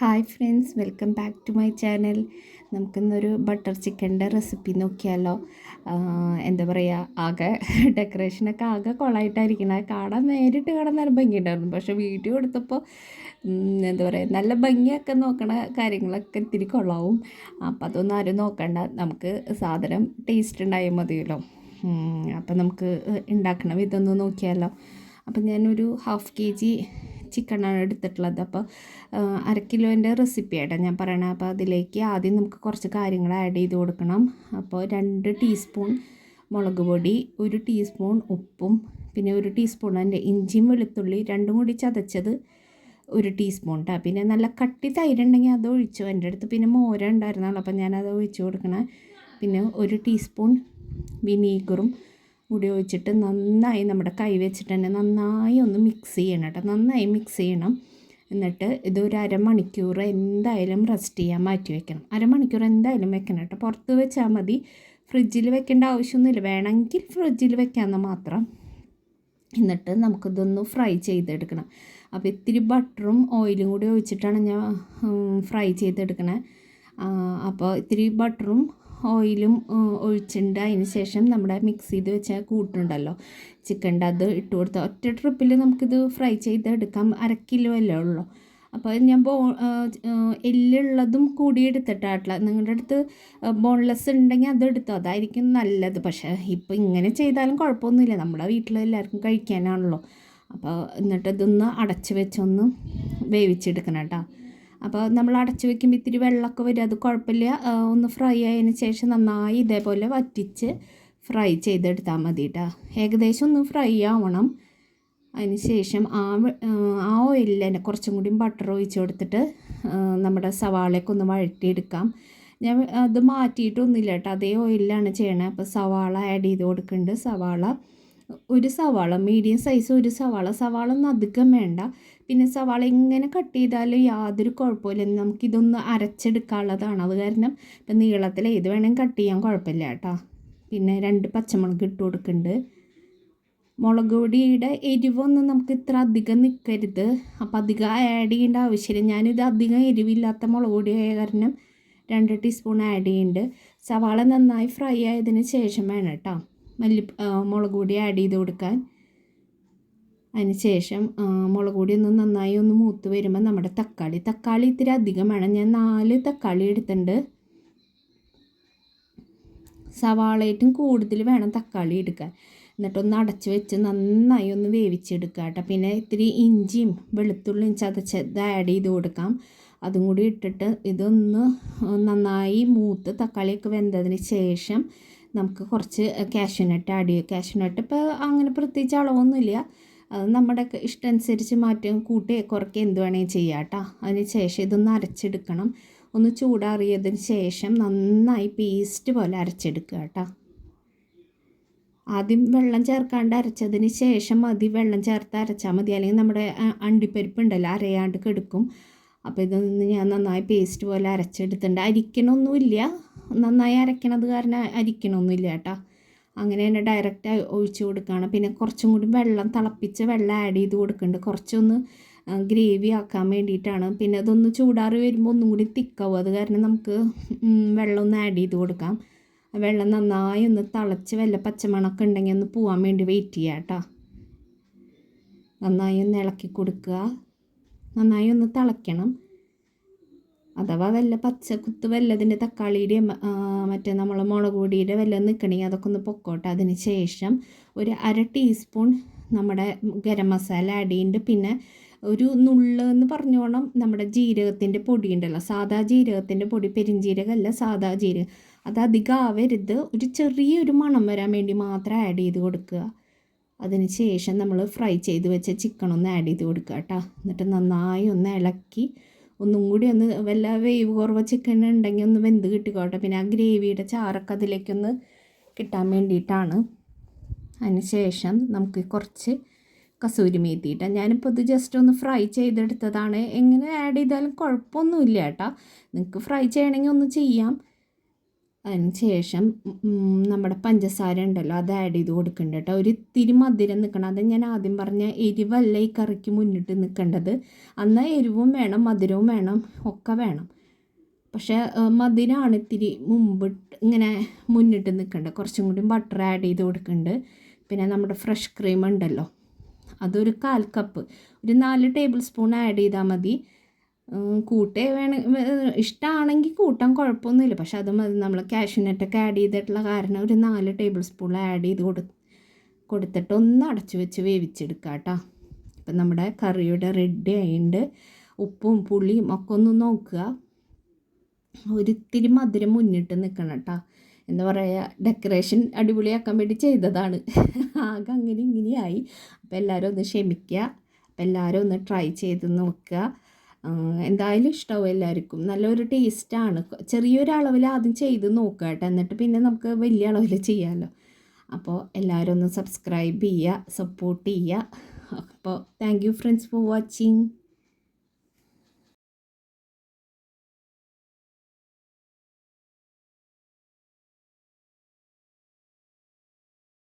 Hi friends welcome back to my channel. നമുക്കിന്നൊരു butter ചിക്കന്റെ recipe നോക്കിയാലോ. എന്താ പറയുക ആകെ ഡെക്കറേഷനൊക്കെ ആകെ കൊളായിട്ടായിരിക്കണം. കാണാൻ നേരിട്ട് കാണാൻ നല്ല ഭംഗിയുണ്ടായിരുന്നു. പക്ഷേ വീഡിയോ എടുത്തപ്പോൾ എന്താ പറയുക നല്ല ഭംഗിയൊക്കെ നോക്കണ കാര്യങ്ങളൊക്കെ ഇത്തിരി കൊള്ളാവും അപ്പോൾ അതൊന്നും ആരും നോക്കണ്ട. നമുക്ക് സാധനം ടേസ്റ്റ് ഉണ്ടായാൽ മതിയല്ലോ. അപ്പം നമുക്ക് ഉണ്ടാക്കണം ഇതൊന്ന് നോക്കിയാലോ. അപ്പം ഞാനൊരു ഹാഫ് കെ ജി ചിക്കനാണ് എടുത്തിട്ടുള്ളത്. അപ്പോൾ അര കിലോന്റെ റെസിപ്പി ആയിട്ടാണ് ഞാൻ പറയണത് അപ്പോൾ അതിലേക്ക് ആദ്യം നമുക്ക് കുറച്ച് കാര്യങ്ങൾ ആഡ് ചെയ്ത് കൊടുക്കണം. അപ്പോൾ രണ്ട് ടീസ്പൂൺ മുളക് പൊടി ഒരു ടീസ്പൂൺ ഉപ്പും പിന്നെ ഒരു ടീസ്പൂൺ അതിന്റെ ഇഞ്ചിയും വെളുത്തുള്ളി രണ്ടും കൂടി ചതച്ചത് ഒരു ടീസ്പൂൺ ട്ടാ. പിന്നെ നല്ല കട്ടി തൈര് ഉണ്ടെങ്കിൽ അത് ഒഴിച്ചു. എന്റെ അടുത്ത് പിന്നെ മോര ഉണ്ടായിരുന്നല്ലോ അപ്പം ഞാനത് ഒഴിച്ചു കൊടുക്കണേ. പിന്നെ ഒരു ടീസ്പൂൺ വിനീഗറും കൂടി ഒഴിച്ചിട്ട് നന്നായി നമ്മുടെ കൈ വെച്ചിട്ട് തന്നെ നന്നായി ഒന്ന് മിക്സ് ചെയ്യണം കേട്ടോ. നന്നായി മിക്സ് ചെയ്യണം. എന്നിട്ട് ഇതൊരു അരമണിക്കൂർ എന്തായാലും റെസ്റ്റ് ചെയ്യാൻ മാറ്റി വെക്കണം. അരമണിക്കൂർ എന്തായാലും വെക്കണം കേട്ടോ. പുറത്ത് വെച്ചാൽ മതി. ഫ്രിഡ്ജിൽ വെക്കേണ്ട ആവശ്യമൊന്നുമില്ല. വേണമെങ്കിൽ ഫ്രിഡ്ജിൽ വെക്കാമെന്ന് മാത്രം. എന്നിട്ട് നമുക്കിതൊന്ന് ഫ്രൈ ചെയ്തെടുക്കണം. അപ്പോൾ ഇത്തിരി ബട്ടറും ഓയിലും കൂടി ഒഴിച്ചിട്ടാണ് ഞാൻ ഫ്രൈ ചെയ്തെടുക്കണേ. അപ്പോൾ ഇത്തിരി ബട്ടറും ഓയിലും ഒഴിച്ചിട്ടുണ്ട്. അതിന് ശേഷം നമ്മുടെ മിക്സ് ചെയ്ത് വെച്ച കൂട്ടുണ്ടല്ലോ. ചിക്കന്റെ അത് ഇട്ട് കൊടുത്ത ഒറ്റ ട്രിപ്പിൽ നമുക്കിത് ഫ്രൈ ചെയ്തെടുക്കാം. അര കിലോ അല്ലേ ഉള്ളൂ. അപ്പോൾ ഞാൻ ബോ എല്ലുള്ളതും കൂടി എടുത്തിട്ടാട്ടില്ല നിങ്ങളുടെ അടുത്ത് ബോൺലെസ് ഉണ്ടെങ്കിൽ അത് എടുത്തോ? അതായിരിക്കും നല്ലത്. പക്ഷേ ഇപ്പോൾ ഇങ്ങനെ ചെയ്താലും കുഴപ്പമൊന്നുമില്ല. നമ്മുടെ വീട്ടിലെല്ലാവർക്കും കഴിക്കാനാണല്ലോ. അപ്പോൾ എന്നിട്ട് ഇതൊന്ന് അടച്ച് വെച്ചൊന്ന് വേവിച്ചെടുക്കണം കേട്ടോ. അപ്പോൾ നമ്മൾ അടച്ചു വെക്കുമ്പോൾ ഇത്തിരി വെള്ളമൊക്കെ വരും. അത് കുഴപ്പമില്ല. ഒന്ന് ഫ്രൈ ആയതിന് ശേഷം നന്നായി ഇതേപോലെ വറ്റിച്ച് ഫ്രൈ ചെയ്തെടുത്താൽ മതി കേട്ടോ ഏകദേശം ഒന്ന് ഫ്രൈ ആവണം. അതിന് ശേഷം ആ ആ ഓയിലിൽ തന്നെ കുറച്ചും കൂടി ബട്ടർ ഒഴിച്ച് കൊടുത്തിട്ട് നമ്മുടെ സവാളയൊക്കെ ഒന്ന് വഴറ്റിയെടുക്കാം. ഞാൻ അത് മാറ്റിയിട്ടൊന്നുമില്ല കേട്ടോ അതേ ഓയിലാണ് ചെയ്യണത് അപ്പോൾ സവാള ആഡ് ചെയ്ത് കൊടുക്കുന്നുണ്ട്. സവാള ഒരു സവാള മീഡിയം സൈസ് ഒരു സവാള. സവാള ഒന്നും അധികം വേണ്ട. പിന്നെ സവാള ഇങ്ങനെ കട്ട് ചെയ്താലും യാതൊരു കുഴപ്പമില്ല. നമുക്കിതൊന്ന് അരച്ചെടുക്കാനുള്ളതാണ് അത് കാരണം ഇപ്പം നീളത്തിൽ ഏത് വേണമെങ്കിൽ കട്ട് ചെയ്യാൻ കുഴപ്പമില്ല കേട്ടോ. പിന്നെ രണ്ട് പച്ചമുളക് ഇട്ട് കൊടുക്കുന്നുണ്ട്. മുളക് പൊടിയുടെ എരിവൊന്നും നമുക്ക് ഇത്ര അധികം നിൽക്കരുത് അപ്പോൾ അധികം ആഡ് ചെയ്യേണ്ട ആവശ്യമില്ല. ഞാനിത് അധികം എരിവില്ലാത്ത മുളക് പൊടി ആയ കാരണം രണ്ട് ടീസ്പൂൺ ആഡ് ചെയ്യുന്നുണ്ട്. സവാള നന്നായി ഫ്രൈ ആയതിന് ശേഷം വേണം കേട്ടോ. മല്ലി മുളക് പൊടി ആഡ് ചെയ്ത് കൊടുക്കാൻ. അതിന് ശേഷം മുളക് പൊടി ഒന്ന് നന്നായി ഒന്ന് മൂത്ത് വരുമ്പോൾ നമ്മുടെ തക്കാളി. തക്കാളി ഇത്തിരി അധികം വേണം ഞാൻ നാല് തക്കാളി എടുത്തിട്ടുണ്ട്. സവാളയായിട്ടും കൂടുതൽ വേണം തക്കാളി എടുക്കാൻ. എന്നിട്ടൊന്ന് അടച്ചു വെച്ച് നന്നായി ഒന്ന് വേവിച്ചെടുക്കുക കേട്ടോ. പിന്നെ ഇത്തിരി ഇഞ്ചിയും വെളുത്തുള്ളിയും ചതച്ചത് ആഡ് ചെയ്ത് കൊടുക്കാം. അതും കൂടി ഇട്ടിട്ട് ഇതൊന്ന് നന്നായി മൂത്ത് തക്കാളിയൊക്കെ വെന്തതിന് ശേഷം നമുക്ക് കുറച്ച് കാഷ്യൂനട്ട് ആഡ് ചെയ്യും കാഷ്യൂനട്ട് ഇപ്പോൾ അങ്ങനെ പ്രത്യേകിച്ച് അളവൊന്നുമില്ല. അത് നമ്മുടെ ഇഷ്ടം അനുസരിച്ച് മാറ്റം കൂട്ടുകയോ കുറയ്ക്കുക എന്ത് വേണമെങ്കിൽ ചെയ്യാം കേട്ടോ അതിന് ശേഷം ഇതൊന്ന് അരച്ചെടുക്കണം. ഒന്ന് ചൂടാറിയതിന് ശേഷം നന്നായി പേസ്റ്റ് പോലെ അരച്ചെടുക്കുക കേട്ടോ ആദ്യം വെള്ളം ചേർക്കാണ്ട് അരച്ചതിന് ശേഷം മതി. വെള്ളം ചേർത്ത് അരച്ചാൽ മതി. അല്ലെങ്കിൽ നമ്മുടെ അണ്ടിപ്പരിപ്പ് ഉണ്ടല്ലോ അരയാണ്ട് കെടുക്കും. അപ്പോൾ ഇതൊന്ന് ഞാൻ നന്നായി പേസ്റ്റ് പോലെ അരച്ചെടുത്തിട്ടുണ്ട്. അരിക്കണമൊന്നുമില്ല നന്നായി അരക്കണത് കാരണം അരിക്കണമൊന്നുമില്ല കേട്ടോ. അങ്ങനെ തന്നെ ഡയറക്റ്റ് ഒഴിച്ചു കൊടുക്കുകയാണ് പിന്നെ കുറച്ചും കൂടി വെള്ളം തിളപ്പിച്ച് വെള്ളം ആഡ് ചെയ്ത് കൊടുക്കുന്നുണ്ട്. കുറച്ചൊന്ന് ഗ്രേവി ആക്കാൻ വേണ്ടിയിട്ടാണ്. പിന്നെ അതൊന്ന് ചൂടാറി വരുമ്പോൾ ഒന്നും കൂടി തിക്കാവും. അത് കാരണം നമുക്ക് വെള്ളം ഒന്ന് ആഡ് ചെയ്ത് കൊടുക്കാം. വെള്ളം നന്നായി ഒന്ന് തിളച്ച് വല്ല പച്ചമണമൊക്കെ ഉണ്ടെങ്കിൽ ഒന്ന് പോകാൻ വേണ്ടി വെയിറ്റ് ചെയ്യാം കേട്ടോ. നന്നായി ഒന്ന് ഇളക്കി കൊടുക്കുക. നന്നായി ഒന്ന് തിളയ്ക്കണം. അഥവാ വല്ല പച്ചക്കുത്ത് വല്ലതിന്റെ തക്കാളിയുടെ മറ്റേ നമ്മളെ മുളക് പൊടിയുടെ വല്ലതും നിൽക്കണമെങ്കിൽ അതൊക്കെ ഒന്ന് പൊക്കോട്ടെ. അതിന് ശേഷം ഒരു അര ടീസ്പൂൺ നമ്മുടെ ഗരം മസാല ആഡ് ചെയ്യുന്നുണ്ട് പിന്നെ ഒരു നുള്ള് എന്ന് പറഞ്ഞോണം നമ്മുടെ ജീരകത്തിന്റെ പൊടി ഉണ്ടല്ലോ. സാദാ ജീരകത്തിന്റെ പൊടി പെരിഞ്ജീരകമല്ല സാദാ ജീരകം. അത് അധികം ആവരുത്. ഒരു ചെറിയൊരു മണം വരാൻ വേണ്ടി മാത്രം ആഡ് ചെയ്ത് കൊടുക്കുക. അതിന് ശേഷം നമ്മൾ ഫ്രൈ ചെയ്ത് വെച്ച ചിക്കൻ ഒന്ന് ആഡ് ചെയ്ത് കൊടുക്കുക കേട്ടോ. എന്നിട്ട് നന്നായി ഒന്ന് ഇളക്കി ഒന്നും കൂടി ഒന്ന് വല്ല വേവ് കുറവ് ചിക്കൻ ഉണ്ടെങ്കിൽ ഒന്ന് വെന്ത് കിട്ടിക്കോട്ടെ. പിന്നെ ആ ഗ്രേവിയുടെ ചാറൊക്കെ അതിലേക്കൊന്ന് കിട്ടാൻ വേണ്ടിയിട്ടാണ്. അതിന് ശേഷം നമുക്ക് കുറച്ച് കസൂരി മേത്തിയിട്ട് ഞാനിപ്പോൾ ഇത് ജസ്റ്റ് ഒന്ന് ഫ്രൈ ചെയ്തെടുത്തതാണ്. എങ്ങനെ ആഡ് ചെയ്താലും കുഴപ്പമൊന്നുമില്ല കേട്ടോ. നിങ്ങൾക്ക് ഫ്രൈ ചെയ്യണമെങ്കിൽ ഒന്ന് ചെയ്യാം. അതിന് ശേഷം നമ്മുടെ പഞ്ചസാര ഉണ്ടല്ലോ അത് ആഡ് ചെയ്ത് കൊടുക്കുന്നുണ്ട് കേട്ടോ ഒരു തിരി മധുരം നിൽക്കണം അത് ഞാൻ ആദ്യം പറഞ്ഞ എരിവല്ല ഈ കറിക്ക് മുന്നിട്ട് നിൽക്കേണ്ടത് എന്നാൽ എരിവും വേണം മധുരവും വേണം ഒക്കെ വേണം. പക്ഷേ മധുരമാണ് ഇത്തിരി മുമ്പ് ഇങ്ങനെ മുന്നിട്ട് നിൽക്കേണ്ടത് കുറച്ചും കൂടി ബട്ടർ ആഡ് ചെയ്ത് കൊടുക്കുന്നുണ്ട് പിന്നെ നമ്മുടെ ഫ്രഷ് ക്രീം ഉണ്ടല്ലോ. അതൊരു കാൽ കപ്പ് ഒരു നാല് ടേബിൾ സ്പൂൺ ആഡ് ചെയ്താൽ മതി. കൂട്ടേ വേണ ഇഷ്ടമാണെങ്കിൽ കൂട്ടാൻ കുഴപ്പമൊന്നുമില്ല പക്ഷെ അത് മതി. നമ്മൾ കാഷ്യൂനട്ടൊക്കെ ആഡ് ചെയ്തിട്ടുള്ള കാരണം ഒരു നാല് ടേബിൾ സ്പൂൺ ആഡ് ചെയ്ത് കൊടു കൊടുത്തിട്ട് ഒന്ന് അടച്ചു വെച്ച് വേവിച്ചെടുക്കുക കേട്ടോ അപ്പം നമ്മുടെ കറിയുടെ റെഡി ആയിട്ടുണ്ട് ഉപ്പും പുളിയും ഒക്കെ ഒന്ന് നോക്കുക. ഒരിത്തിരി മധുരം മുന്നിട്ട് നിൽക്കണം കേട്ടോ എന്താ പറയുക ഡെക്കറേഷൻ അടിപൊളിയാക്കാൻ വേണ്ടി ചെയ്തതാണ്. ആകെ അങ്ങനെ ഇങ്ങനെയായി. അപ്പോൾ എല്ലാവരും ഒന്ന് ക്ഷമിക്കുക അപ്പോൾ എല്ലാവരും ഒന്ന് ട്രൈ ചെയ്ത് നോക്കുക എന്തായാലും ഇഷ്ടമാവും എല്ലാവർക്കും. നല്ലൊരു ടേസ്റ്റാണ് ചെറിയൊരളവിൽ ആദ്യം ചെയ്ത് നോക്കുക കേട്ടോ. എന്നിട്ട് പിന്നെ നമുക്ക് വലിയ അളവിൽ ചെയ്യാമല്ലോ അപ്പോൾ എല്ലാവരും ഒന്ന് സബ്സ്ക്രൈബ് ചെയ്യുക സപ്പോർട്ട് ചെയ്യുക. അപ്പോൾ thank you friends for watching